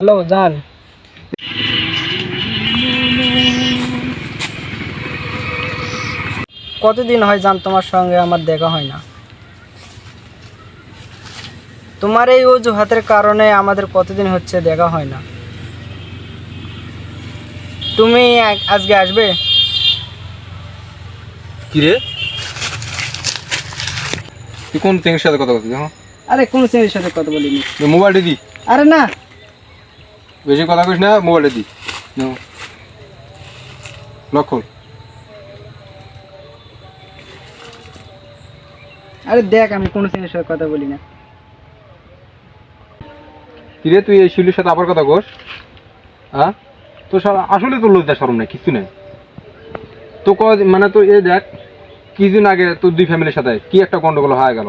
Hello জান। কতদিন হয় জান তোমার সঙ্গে আমার দেখা হয় না? তোমার এই অজুহাতের কারণে আমাদের কতদিন হচ্ছে দেখা হয় না? তুমি আজকে আসবে? কি রে তুই কোন চেঙ্গের সাথে কথা বলছিস আরে কোন সাথে কথা বলিনি। মোবাইলটা দি। আরে না বেশি কথা কইস না মোবাইলটা দি। নাও। লক খোল আরে দেখ আমি কোন শ্রেণির সাথে কথা বলি না। কি রে তুই এই শিলির সাথে আবার কথা কোস? হ্যাঁ তো আসলে তোর লজ্জা সরম নাই কিছু নাই। তো ক মানে তো এই দেখ কিছুদিন আগে তোর দুই ফ্যামিলির সাথে কি একটা গন্ডগোল হয়ে গেল?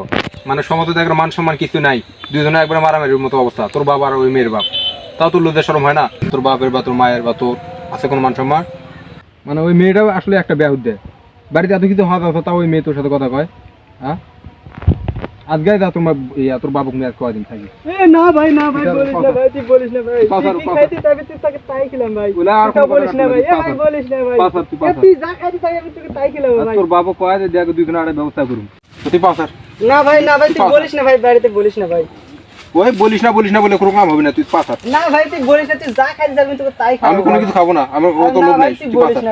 মানে সমাজে দেখ মান সম্মান কিছু নাই। দুজনে একবার মারামারির মতো অবস্থা তোর বাবা আর ওই মেয়ের বাপ। তাও তোর লজ্জা সরম হয় না। তোর বাপের বা তোর মায়ের বা তোর আছে কোনো মান সম্মান? মানে ওই মেয়েটাও আসলে একটা ব্যাহুদ দেয় বাড়িতে এত কিছু হওয়া তাও ওই মেয়ে তোর সাথে কথা কয়। হ্যাঁ? আজকে যা তোমার ইয়া তোর বাবুক নিয়ে আর কয়দিন থাকি। এ না ভাই না ভাই বলিস না ভাই তুই বলিস না ভাই। পাথর, তুই কি পাথর। খাইতি তবে তুই তাকে তাই খেলাম ভাই। ওলা আর বলিস না ভাই। এ ভাই বলিস না ভাই। পাথর, তুই এ তুই যা খাইতি তাই আমি তোকে তাই খেলাম ভাই। তোর বাবু কয় যে দেখ দুই দিন আরে ব্যবস্থা করুন তুই না ভাই না ভাই তুই বলিস না ভাই বাড়িতে বলিস না ভাই। ওই বলিস না বলিস না বলে কোনো কাম হবে না তুই পাথর। না ভাই তুই বলিস না তুই যা খাই যাবি তোকে তাই খাব আমি কোনো কিছু খাব না আমার কোনো লোভ নাই তুই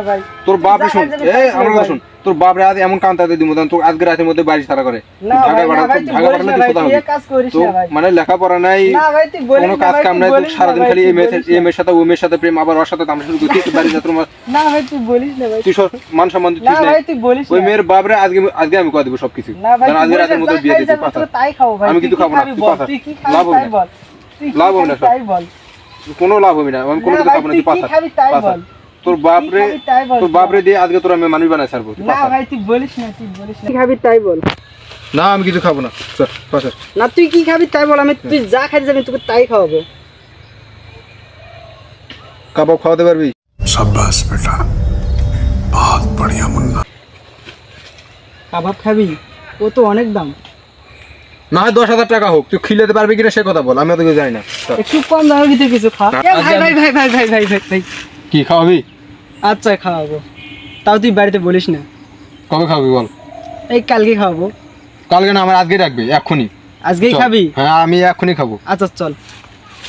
ভাই। তোর বাপ শুন এই আমার কথা শুন। তোর বাপ রে আজ এমন কান্তাতে দিব তোর আজকে রাতের মধ্যে বাড়ি সারা করে। না না না না মানে লেখাপড়া নাই না ভাই তুই বলিস কোনো কাজ কাম নাই তোর না সারাদিন খালি এই মেয়ের না। সাথে মেয়ের সাথে প্রেম আবার ওর সাথে তামসা শুরু করছিস বাড়ি যা তোর মা- না ভাই তুই বলিস না ভাই। তুই মান সম্মান তুই না ভাই তুই বলিস ওই না। মেয়ের বাপরে আজকে আজকে আমি কয়ে দেবো সবকিছু? না আজকে রাতের মধ্যে বিয়ে দিতে তোকে তাই খাব ভাই আমি কিন্তু খাব না, তুই বল, কি খাবি লাভ হবে না। বল। লাভ হবে না তাই বল। কোনো লাভ হবে না আমি কোনো কিছু খাব না তুই তুই কি খাবি ও তো অনেক দাম। না দশ হাজার টাকা হোক। তুই খিলেতে পারবি কিনা সে কথা বল আমি তোকে জানি না। একটু কম দামের কিছু খা। কি খাওয়াবি? আচ্ছা খাওয়াবো। তাও তুই বাড়িতে বলিস না। কবে খাবি বল? এই কালকে খাওয়াবো। কালকে না আমার আজকেই রাখবি এখনই আজকেই চল। খাবি? হ্যাঁ আমি এক্ষুনি খাব। আচ্ছা চল।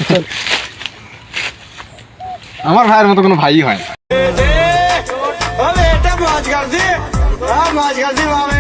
চল। আমার ভাইয়ের মতো কোনো ভাই হয় না। ও বেটা মজ মাছ মজ করছি